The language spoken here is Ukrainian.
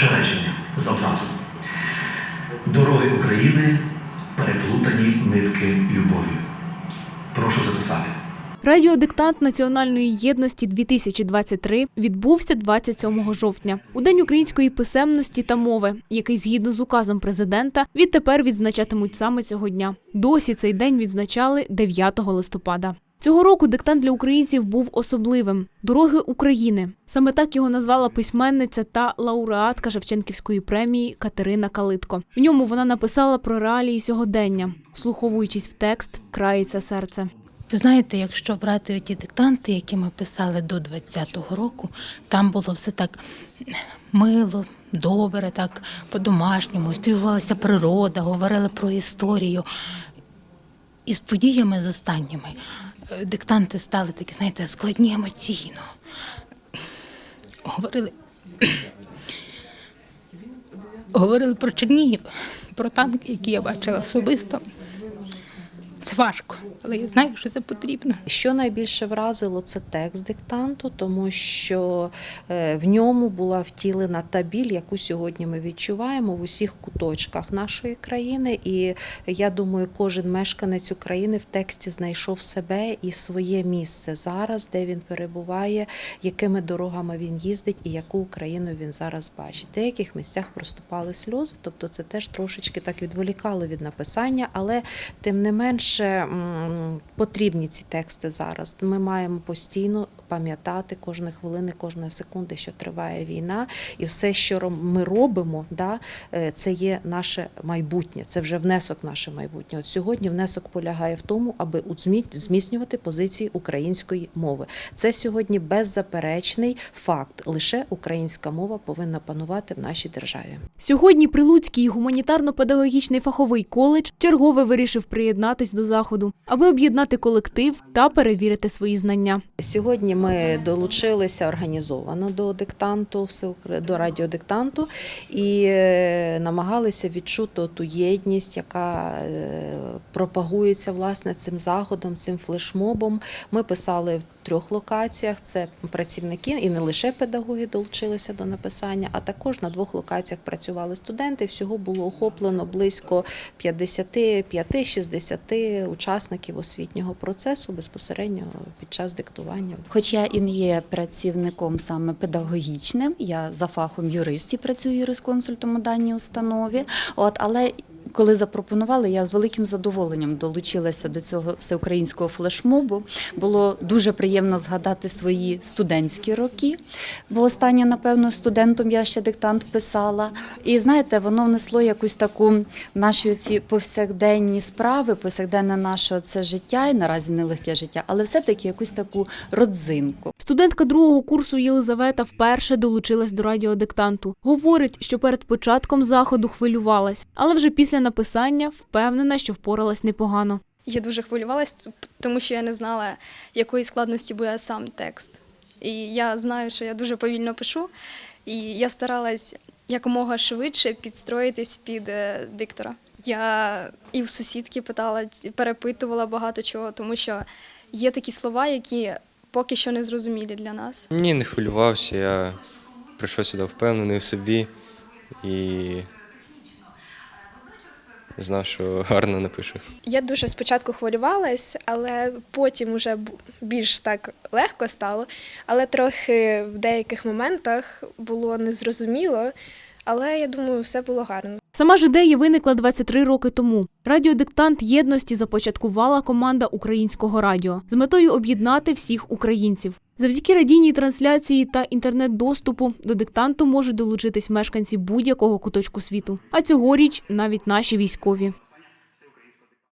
Перше речення з абзацу. Дороги України переплутані нитки любові. Прошу записати. Радіодиктант Національної єдності 2023 відбувся 27 жовтня, у День української писемності та мови, який згідно з указом президента відтепер відзначатимуть саме цього дня. Досі цей день відзначали 9 листопада. Цього року диктант для українців був особливим дороги України. Саме так його назвала письменниця та лауреатка Шевченківської премії Катерина Калитко. В ньому вона написала про реалії сьогодення, слуховуючись в текст, крається серце. Ви знаєте, якщо брати ті диктанти, які ми писали до 20-го року, там було все так мило, добре, так по-домашньому, співалася природа, говорили про історію. І з подіями з останніми е, диктанти стали такі, знаєте, складні емоційно. Говорили, говорили про Чернігів, про танки, які я бачила особисто. Це важко, але я знаю, що це потрібно. Що найбільше вразило, це текст диктанту, тому що е, в ньому була втілена та біль, яку сьогодні ми відчуваємо в усіх куточках нашої країни. І я думаю, кожен мешканець України в тексті знайшов себе і своє місце зараз, де він перебуває, якими дорогами він їздить і яку Україну він зараз бачить. В деяких місцях проступали сльози, тобто це теж трошечки так відволікало від написання, але тим не менше м, потрібні ці тексти зараз. Ми маємо постійно пам'ятати кожної хвилини, кожної секунди, що триває війна, і все, що ми робимо, да, е, це є наше майбутнє, це вже внесок наше майбутнє. От сьогодні внесок полягає в тому, аби зміцнювати позиції української мови. Це сьогодні беззаперечний факт. Лише українська мова повинна панувати в нашій державі. Сьогодні Прилуцький гуманітарно-педагогічний фаховий коледж чергове вирішив приєднатись до заходу, аби об'єднати колектив та перевірити свої знання. Сьогодні ми долучилися організовано до диктанту, до радіодиктанту і е, намагалися відчути ту єдність, яка е, пропагується власне цим заходом, цим флешмобом. Ми писали в трьох локаціях. Це працівники і не лише педагоги долучилися до написання, а також на двох локаціях працювали студенти. Всього було охоплено близько 55-60 учасників освітнього процесу безпосередньо під час диктування. Хоч я і не є працівником саме педагогічним, я за фахом юрист і працюю юрисконсультом у даній установі. От але коли запропонували, я з великим задоволенням долучилася до цього всеукраїнського флешмобу. Було дуже приємно згадати свої студентські роки, бо останнє, напевно, студентом я ще диктант писала. І знаєте, воно внесло якусь таку наші ці повсякденні справи, повсякденне наше це життя, і наразі нелегке життя, але все-таки якусь таку родзинку. Студентка другого курсу Єлизавета вперше долучилась до радіодиктанту. Говорить, що перед початком заходу хвилювалась, але вже після написання впевнена, що впоралась непогано. Я дуже хвилювалась, тому що я не знала, якої складності буде сам текст. І я знаю, що я дуже повільно пишу, і я старалась якомога швидше підстроїтись під е, диктора. Я і в сусідки питала, перепитувала багато чого, тому що є такі слова, які поки що не зрозумілі для нас. Ні, не хвилювався. Я прийшов сюди впевнений в собі і знав, що гарно напишу. Я дуже спочатку хвилювалась, але потім уже б- більш так легко стало. Але трохи в деяких моментах було незрозуміло. Але я думаю, все було гарно. Сама ж ідея виникла 23 роки тому. Радіодиктант єдності започаткувала команда українського радіо з метою об'єднати всіх українців. Завдяки радійній трансляції та інтернет-доступу до диктанту можуть долучитись мешканці будь-якого куточку світу. А цьогоріч навіть наші військові.